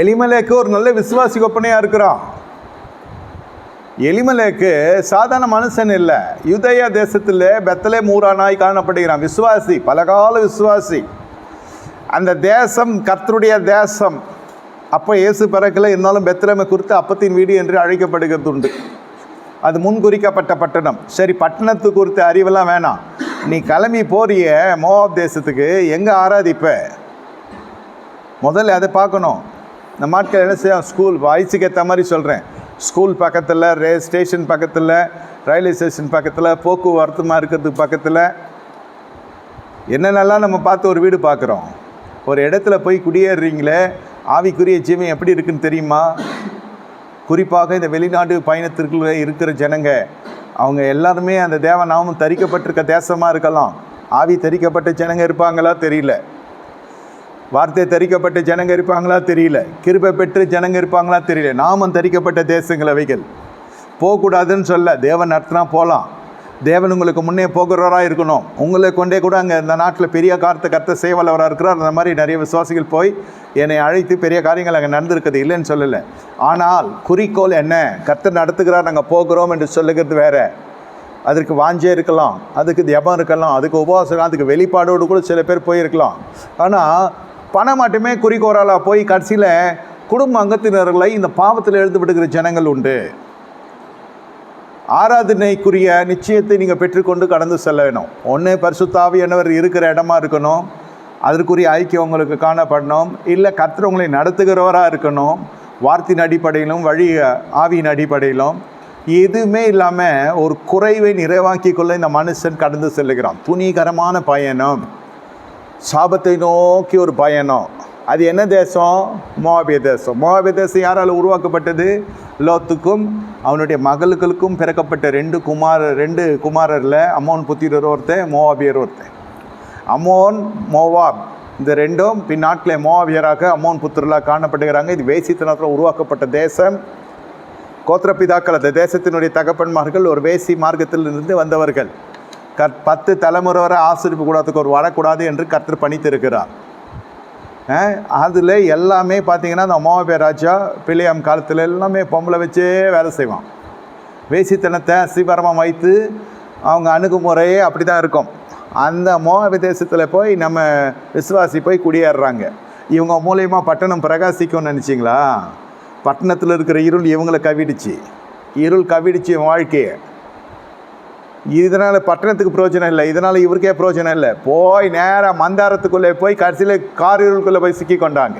எலிமலேக்கு ஒரு நல்ல விசுவாசி ஒப்பனையாக இருக்கிறான். எலிமலேக்கு சாதாரண மனுஷன் இல்லை. யுதயா தேசத்தில் பெத்தலே மூரானாய் காணப்படுகிறான். விசுவாசி பலகால விசுவாசி. அந்த தேசம் கர்த்தருடைய தேசம். அப்போ இயேசு பிறக்கல இருந்தாலும் பெத்தலேமை குறித்து அப்பத்தின் வீடு என்று அழைக்கப்படுகிறது உண்டு. அது முன்குறிக்கப்பட்ட பட்டணம். சரி பட்டணத்து குறித்த அறிவெல்லாம் வேணாம். நீ கிளம்பி போறிய மோவாப் தேசத்துக்கு. எங்கே ஆராதிப்ப? முதல்ல அதை பார்க்கணும். இந்த மாட்கள் என்ன செய்யும்? ஸ்கூல் வயசுக்கு ஏற்ற மாதிரி சொல்கிறேன் ஸ்கூல் பக்கத்தில் ரே ஸ்டேஷன் பக்கத்தில் ரயில்வே ஸ்டேஷன் பக்கத்தில் போக்குவரத்துமாக இருக்கிறதுக்கு பக்கத்தில் என்னென்னலாம் நம்ம பார்த்து ஒரு வீடு பார்க்குறோம்? ஒரு இடத்துல போய் குடியேறுறீங்களே ஆவிக்குரிய ஜீவன் எப்படி இருக்குன்னு தெரியுமா? குறிப்பாக இந்த வெளிநாடு பயணத்திற்குள்ள இருக்கிற ஜனங்க அவங்க எல்லாருமே அந்த தேவநாமம் தரிக்கப்பட்டிருக்க தேசமாக இருக்கலாம். ஆவி தரிக்கப்பட்ட ஜனங்க இருப்பாங்களா தெரியல. வார்த்தை தரிக்கப்பட்ட ஜனங்க இருப்பாங்களா? தெரியல. கிருபை பெற்று ஜனங்க இருப்பாங்களா? தெரியல. நாமம் தரிக்கப்பட்ட தேசங்கள் அவைகள். போகக்கூடாதுன்னு சொல்ல தேவன் நடத்தினா போகலாம் தேவன் உங்களுக்கு முன்னே போகிறவராக இருக்கணும். உங்களை கொண்டே கூட அங்கே இந்த நாட்டில் பெரிய காரத்தை கத்த சேவலவராக இருக்கிறார். அந்த மாதிரி நிறைய விசுவாசிகள் போய் என்னை அழைத்து பெரிய காரியங்கள் அங்கே நடந்திருக்குது இல்லைன்னு சொல்லலை. ஆனால் குறிக்கோள் என்ன? கர்த்தர் நடத்துகிறார் நாங்கள் போகிறோம் என்று சொல்லுகிறது வேறு. அதற்கு வாஞ்சே இருக்கலாம். அதுக்கு தியபம் இருக்கலாம். அதுக்கு உபவாசம் அதுக்கு வெளிப்பாடோடு கூட சில பேர் போயிருக்கலாம். ஆனால் பணம் மட்டுமே குறிக்கோளால் போய் கடைசியில் குடும்ப அங்கத்தினர்களை இந்த பாவத்தில் எழுந்து விடுகிற ஜனங்கள் உண்டு. ஆராதனைக்குரிய நிச்சயத்தை நீங்கள் பெற்றுக்கொண்டு கடந்து செல்ல வேணும். ஒன்று பரிசுத்தாவியானவர் இருக்கிற இடமா இருக்கணும். அதற்குரிய ஐக்கியம் உங்களுக்கு காணப்படணும். இல்லை கர்த்தர் உங்களை நடத்துகிறவராக இருக்கணும். வார்த்தையின் அடிப்படையிலும் வழி ஆவியின் அடிப்படையிலும். எதுவுமே இல்லாமல் ஒரு குறைவை நிறைவாக்கி கொள்ள இந்த மனுஷன் கடந்து செல்லுகிறான். துணிகரமான பயணம். சாபத்தை நோக்கி ஒரு பயணம். அது என்ன தேசம்? மோவாபிய தேசம். மோவாபிய தேசம் யாரால் உருவாக்கப்பட்டது? லோத்துக்கும் அவனுடைய மகளுக்களுக்கும் பிறக்கப்பட்ட ரெண்டு குமார ரெண்டு குமாரரில் அம்மோன் புத்திரர் ஒருத்தன் மோவாபியர் ஒருத்தன். அம்மோன் மோவாப் இந்த ரெண்டும் பின்னாட்டில் மோவாபியராக அம்மோன் புத்திரலாக காணப்படுகிறாங்க. இது வேசித்தனத்தில் உருவாக்கப்பட்ட தேசம். கோத்திரப்பிதாக்கள் அந்த தேசத்தினுடைய தகப்பன்மார்கள் ஒரு வேசி மார்க்கத்திலிருந்து வந்தவர்கள். கற் பத்து தலைமுறை வரை ஆசிரிப்பு கூடாதுக்கு ஒரு வரக்கூடாது என்று கர்த்தர் பணித்திருக்கிறார். அதில் எல்லாமே பார்த்தீங்கன்னா அந்த மோகபே ராஜா பிள்ளையாம் காலத்தில் எல்லாமே பொம்பளை வச்சே வேலை செய்வான். வேசித்தனத்தை சீபரமாக வைத்து அவங்க அணுகுமுறையே அப்படி தான் இருக்கும். அந்த மோக தேசத்தில் போய் நம்ம விசுவாசி போய் குடியேறுறாங்க. இவங்க மூலயமா பட்டணம் பிரகாசிக்கும்னு நினச்சிங்களா? பட்டணத்தில் இருக்கிற இருள் இவங்களை கவிடுச்சு. இருள் கவிடுச்சு வாழ்க்கையை. இதனால் பட்டணத்துக்கு பிரயோஜனம் இல்லை. இதனால் இவருக்கே பிரயோஜனம் இல்லை. போய் நேராக மந்தாரத்துக்குள்ளே போய் கடைசியில் காரிருளுக்குள்ளே போய் சிக்கி கொண்டாங்க.